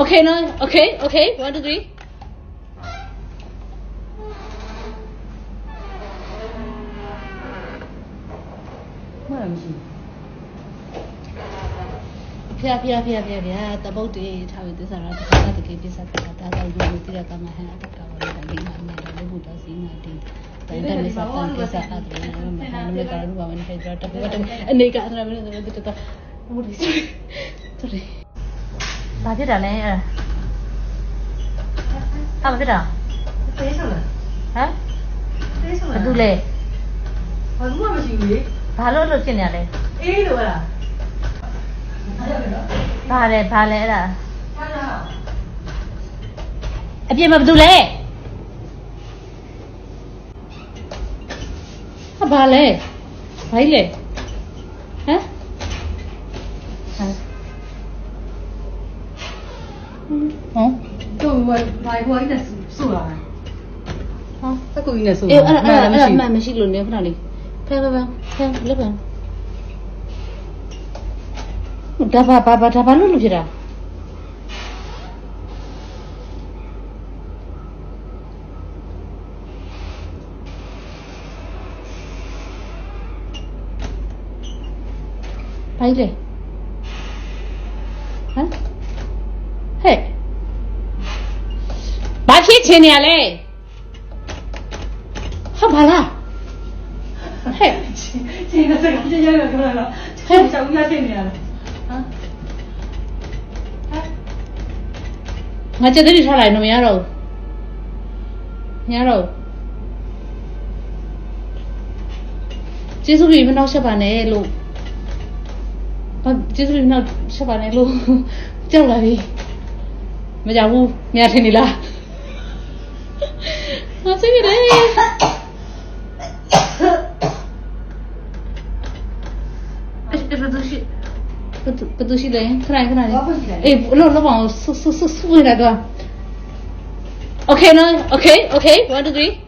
Okay နော် Okay Okay 1 2 3မှန်မရှိဖျားဖျားဖျားဖျားဖျားတပုတ်တေးထားပြီးသစ္စာရတခါတကယ်ပြစ္ဆာတခါတာသာယူလို့တိရကမဟန်အတကဝရလိမအမေလည်းဘုဒ္ဓစီငါတင်တန်တမစ္ဆာတန်သစ္စာအတရေနမဟာနမကာရုဘာဝနခေကြတပဝတအနေကအထရမင်းတို့တတဘုဒ္ဓစီ sorry ဘာဖြစ်တာလဲအဲ့ဒါဘာဖြစ်တာသေးဆုံးလားဟမ်သေးဆုံးဘာလားတူလဲဘာမှမရှိဘူးလေဘာလို့လို့ဖြစ်နေရလဲအေးလို့လားဘာလဲဘာလဲအဲ့ဒါဟာလားအပြင်မှာဘာတူလဲဟာဘာလဲဘာလဲ ဟမ်တော့ဘာဘာဟိုင်းနဲ့ဆူလာဟာတကူကြီးနဲ့ဆူအေးအဲ့ဒါအဲ့ဒါမှမရှိလို့နေခဏလေးဖဲဖဲဖဲဖဲလက်ဖဲဒါဘာဘာဘာဒါဘာလို့လို့ဖြစ်တာဘာလဲဟမ်ဟဲ့ဘာ ဖြစ်ချင်နေရလဲဟာဘာလားဟဲ့ချင်းတဲ့စကားချင်းရိုက်ရကြလားဟဲ့ချောင်းရချင်းနေရလားဟမ်ဟမ်ငါကြက်တည်းထားလိုက်တော့မရတော့ဘူးမရတော့ဘူးကျေးဇူးပြီမနှောက်ရှက်ပါနဲ့လို့ဘာကျေးဇူးပြီမနှောက်ရှက်ပါနဲ့လို့ကြောက်လာပြီမကြောက်ဘူးမြတ်ထင်နေလား ငါစိတ်ရည်အဲ့ဘယ်သူရှိဘယ်သူဘယ်သူရှိလဲခဏခဏလေးအေးလောလောပါအောင်ဆူဆူဆူဆူနေတာတော့ Okay နော် Okay Okay 1 2 3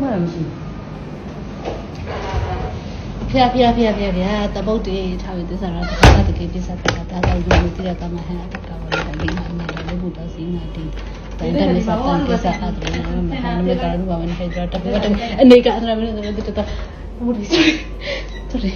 မှန်မရှိ ဖျားဖျားဖျားဖျားဖျားတပုတ်တေးထားပြီးသစ္စာရတခါတကယ်ပြစ္ဆာပြတာဒါကြောင့်ဒီတိရကမဟန်အတကဝရတလေးမှာနေလို့ဘုဒ္ဓစီနာတိတန်တမစတန်ပြစ္ဆာအတရမဟန်မေကာရူဘာဝန်ဖေဒရတပုတ်အနေကအတရမနေတယ်တတဘုဒ္ဓစီတူရီ